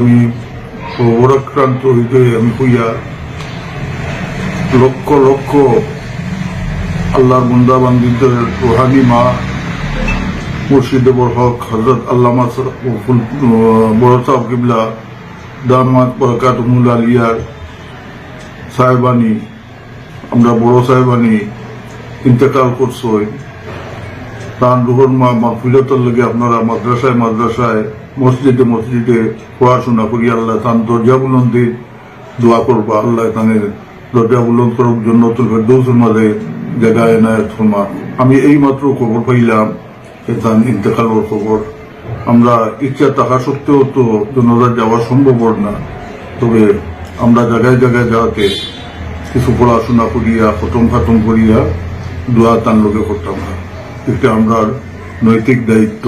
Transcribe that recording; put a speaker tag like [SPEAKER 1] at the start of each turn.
[SPEAKER 1] আমি ওরাক্রান্ত হইতে আমি হইয়া লক্ষ লক্ষ আল্লাহর বন্দা বান্দিদের রোহানি মা মুর্শিদে বরহক হজরত আল্লামা দামাত বরকাতমুল আলিয়ার সাহেবানি, আমরা বড় সাহেবানি, ইন্তেকাল করছই তার রুহর মাহফিলতর লগে আপনারা মাদ্রাসায় মাদ্রাসায়, মসজিদে মসজিদে পড়াশোনা করি, আল্লাহ তান দরজা বুলন্দি দোয়া করবা, আল্লাহ তানের দরজা বুলন্দ করার জন্য তুলবে মাঝে জায়গায় এনায়ত ফরমা। আমি এই মাত্র খবর পাইলাম তার ইন্তেকালের খবর। আমরা ইচ্ছা থাকা সত্ত্বেও তো জনতা যাওয়া সম্ভব না। তবে আমরা জায়গায় জায়গায় যাওয়াতে কিছু পড়াশোনা করিয়া খতম খাতম করিয়া দোয়া তান লোকে করতাম। না এটা আমরা নৈতিক দায়িত্ব